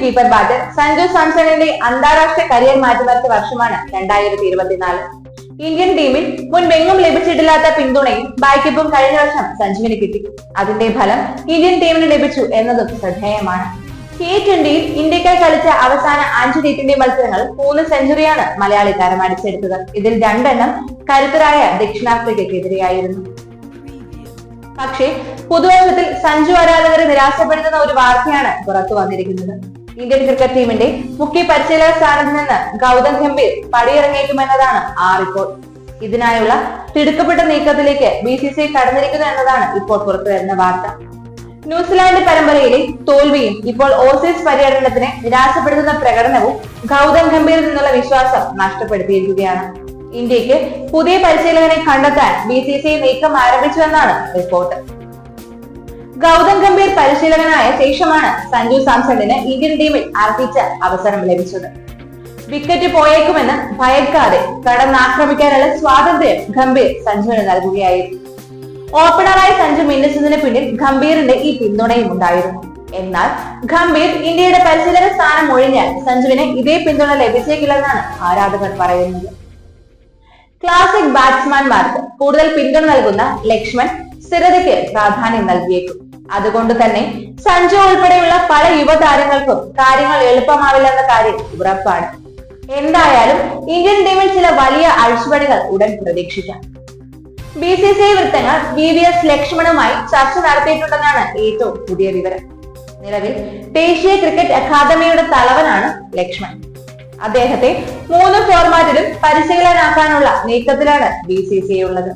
Keeper batter Sanju സാംസണിന്റെ അന്താരാഷ്ട്ര career മാറ്റിമറിച്ച വർഷമാണ് രണ്ടായിരത്തി ഇരുപത്തിനാല്. ഇന്ത്യൻ ടീമിൽ മുൻപെങ്ങും ലഭിച്ചിട്ടില്ലാത്ത പിന്തുണയും ബൈക്കപ്പും കഴിഞ്ഞ വർഷം സഞ്ജുവിന് കിട്ടി. അതിന്റെ ഫലം ഇന്ത്യൻ ടീമിന് ലഭിച്ചു എന്നതും ശ്രദ്ധേയമാണ്. ടി ട്വന്റിയിൽ ഇന്ത്യക്കായി കളിച്ച അവസാന അഞ്ച് ടി ട്വന്റി മത്സരങ്ങൾ മൂന്ന് സെഞ്ചുറിയാണ് മലയാളി താരം അടിച്ചെടുത്തത്. ഇതിൽ രണ്ടെണ്ണം കരുത്തരായ ദക്ഷിണാഫ്രിക്കയ്ക്കെതിരെയായിരുന്നു. പക്ഷേ പുതുവർഷത്തിൽ സഞ്ജു ആരാധകരെ നിരാശപ്പെടുത്തുന്ന ഒരു വാർത്തയാണ് പുറത്തു വന്നിരിക്കുന്നത്. ഇന്ത്യൻ ക്രിക്കറ്റ് ടീമിന്റെ മുഖ്യ പരിശീലക സ്ഥാനത്ത് നിന്ന് ഗൗതം ഗംഭീർ പടിയിറങ്ങിയേക്കുമെന്നതാണ് ആ റിപ്പോർട്ട്. ഇതിനായുള്ള തിടുക്കപ്പെട്ട നീക്കത്തിലേക്ക് ബി സി സി കടന്നിരിക്കുന്നു എന്നതാണ് ഇപ്പോൾ പുറത്തു വരുന്ന വാർത്ത. ന്യൂസിലാൻഡ് പരമ്പരയിലെ തോൽവിയും ഇപ്പോൾ ഓസീസ് പര്യടനത്തിന് നിരാശപ്പെടുത്തുന്ന പ്രകടനവും ഗൗതം ഗംഭീറിൽ നിന്നുള്ള വിശ്വാസം നഷ്ടപ്പെടുത്തിയിരിക്കുകയാണ്. ഇന്ത്യയ്ക്ക് പുതിയ പരിശീലകനെ കണ്ടെത്താൻ ബി സി സി നീക്കം ആരംഭിച്ചുവെന്നാണ് റിപ്പോർട്ട്. ഗൗതം ഗംഭീർ പരിശീലകനായ ശേഷമാണ് സഞ്ജു സാംസണിന് ഇന്ത്യൻ ടീമിൽ അർപ്പിച്ച അവസരം ലഭിച്ചത്. വിക്കറ്റ് പോയേക്കുമെന്ന് ഭയക്കാതെ കടന്നാക്രമിക്കാനുള്ള സ്വാതന്ത്ര്യം ഗംഭീർ സഞ്ജുവിന് നൽകുകയായിരുന്നു. ഓപ്പണറായി സഞ്ജു മിന്നിച്ചതിന് പിന്നിൽ ഗംഭീറിന്റെ ഈ പിന്തുണയും ഉണ്ടായിരുന്നു. എന്നാൽ ഗംഭീർ ഇന്ത്യയുടെ പരിശീലക സ്ഥാനം ഒഴിഞ്ഞാൽ സഞ്ജുവിന് ഇതേ പിന്തുണ ലഭിച്ചേക്കില്ലെന്നാണ് ആരാധകർ പറയുന്നത്. ക്ലാസിക് ബാറ്റ്സ്മാൻമാർക്ക് കൂടുതൽ പിന്തുണ നൽകുന്ന ലക്ഷ്മൺ സ്ഥിരതയ്ക്ക് പ്രാധാന്യം നൽകിയേക്കും. അതുകൊണ്ട് തന്നെ സഞ്ജു ഉൾപ്പെടെയുള്ള പല യുവതാരങ്ങൾക്കും കാര്യങ്ങൾ എളുപ്പമാവില്ലെന്ന കാര്യം ഉറപ്പാണ്. എന്തായാലും ഇന്ത്യൻ ടീമിൽ ചില വലിയ അഴിച്ചുപണികൾ ഉടൻ പ്രതീക്ഷിക്കാം. ബി സി സി ഐ വൃത്തങ്ങൾ വി വി എസ് ലക്ഷ്മണുമായി ചർച്ച നടത്തിയിട്ടുണ്ടെന്നാണ് ഏറ്റവും പുതിയ വിവരം. നിലവിൽ ദേശീയ ക്രിക്കറ്റ് അക്കാദമിയുടെ തലവനാണ് ലക്ഷ്മൺ. അദ്ദേഹത്തെ മൂന്ന് ഫോർമാറ്റിലും പരിശീലനാക്കാനുള്ള നീക്കത്തിലാണ് ബി സി സി ഉള്ളത്.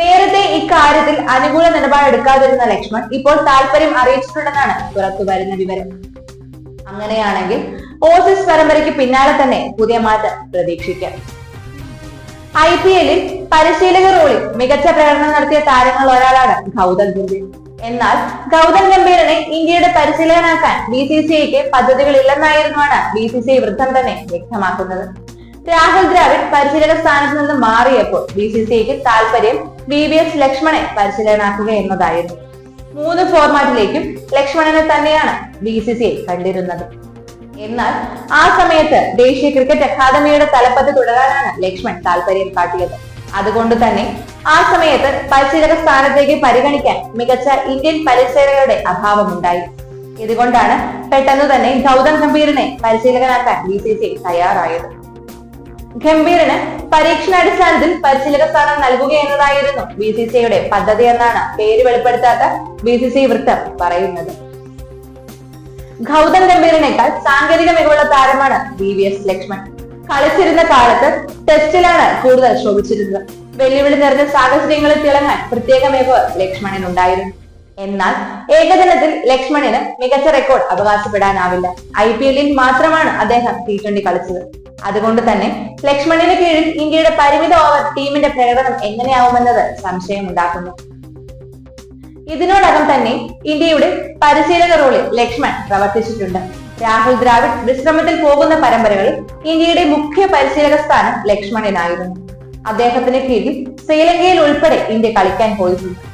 നേരത്തെ ഇക്കാര്യത്തിൽ അനുകൂല നിലപാടെടുക്കാതിരുന്ന ലക്ഷ്മൺ ഇപ്പോൾ താല്പര്യം അറിയിച്ചിട്ടുണ്ടെന്നാണ് പുറത്തു വരുന്ന വിവരം. അങ്ങനെയാണെങ്കിൽ ഓസീസ് പരമ്പരയ്ക്ക് പിന്നാലെ തന്നെ പുതിയ മാറ്റം പ്രതീക്ഷിക്കാം. ഐ പി എല്ലിൽ പരിശീലക റോളിൽ മികച്ച പ്രകടനം നടത്തിയ താരങ്ങൾ ഒരാളാണ് ഗൗതം ഗംഭീർ എന്നാൽ ഗൗതം ഗംഭീരനെ ഇന്ത്യയുടെ പരിശീലകനാക്കാൻ ബി സി സി ഐക്ക് പദ്ധതികളില്ലെന്നായിരുന്നുമാണ് ബി സി സി ഐ വൃത്തം തന്നെ വ്യക്തമാക്കുന്നത്. രാഹുൽ ദ്രാവിഡ് പരിശീലക സ്ഥാനത്ത് നിന്ന് മാറിയപ്പോൾ ബി സി സി ഐക്ക് താല്പര്യം ബി വി എസ് ലക്ഷ്മണെ പരിശീലകനാക്കുക എന്നതായിരുന്നു. മൂന്ന് ഫോർമാറ്റിലേക്കും ലക്ഷ്മണനെ തന്നെയാണ് ബി സി സി ഐ കണ്ടിരുന്നത്. എന്നാൽ ആ സമയത്ത് ദേശീയ ക്രിക്കറ്റ് അക്കാദമിയുടെ തലപ്പത്ത് തുടരാനാണ് ലക്ഷ്മൺ താല്പര്യം കാട്ടിയത്. അതുകൊണ്ട് തന്നെ ആ സമയത്ത് പരിശീലക സ്ഥാനത്തേക്ക് പരിഗണിക്കാൻ മികച്ച ഇന്ത്യൻ പരിശീലകരുടെ അഭാവമുണ്ടായി. ഇതുകൊണ്ടാണ് പെട്ടെന്ന് തന്നെ ഗൗതം ഗംഭീറിനെ പരിശീലകനാക്കാൻ ബി സി സി തയ്യാറായത്. ഗംഭീറിന് പരീക്ഷണാടിസ്ഥാനത്തിൽ പരിശീലക സ്ഥാനം നൽകുക എന്നതായിരുന്നു ബി സി സിയുടെ പദ്ധതി എന്നാണ് പേര് വെളിപ്പെടുത്താത്ത ബി സി സി വൃത്തം പറയുന്നത്. ഗൗതം ഗംഭീറിനേക്കാൾ സാങ്കേതിക മികവുള്ള താരമാണ് വി വി എസ് ലക്ഷ്മൺ. കളിച്ചിരുന്ന കാലത്ത് ടെസ്റ്റിലാണ് കൂടുതൽ ശോഭിച്ചിരുന്നത്. വെല്ലുവിളി നിറഞ്ഞ സാഹചര്യങ്ങളിൽ തിളങ്ങാൻ പ്രത്യേകമേവ് ലക്ഷ്മണൻ ഉണ്ടായിരുന്നു. എന്നാൽ ഏകദിനത്തിൽ ലക്ഷ്മണിന് മികച്ച റെക്കോർഡ് അവകാശപ്പെടാനാവില്ല. ഐ പി എല്ലിൽ മാത്രമാണ് അദ്ദേഹം ടി ട്വന്റി കളിച്ചത്. അതുകൊണ്ട് തന്നെ ലക്ഷ്മണിന് കീഴിൽ ഇന്ത്യയുടെ പരിമിത ഓവർ ടീമിന്റെ പ്രകടനം എങ്ങനെയാവുമെന്നത് സംശയമുണ്ടാക്കുന്നു ഇതിനോടകം തന്നെ ഇന്ത്യയുടെ പരിശീലക റോളിൽ ലക്ഷ്മൺ പ്രവർത്തിച്ചിട്ടുണ്ട്. രാഹുൽ ദ്രാവിഡ് വിശ്രമത്തിൽ പോകുന്ന പരമ്പരകളിൽ ഇന്ത്യയുടെ മുഖ്യ പരിശീലക സ്ഥാനം ലക്ഷ്മണനായിരുന്നു അദ്ദേഹത്തിന് കീഴിൽ ശ്രീലങ്കയിൽ ഉൾപ്പെടെ ഇന്ത്യ കളിക്കാൻ പോയിട്ടുണ്ട്.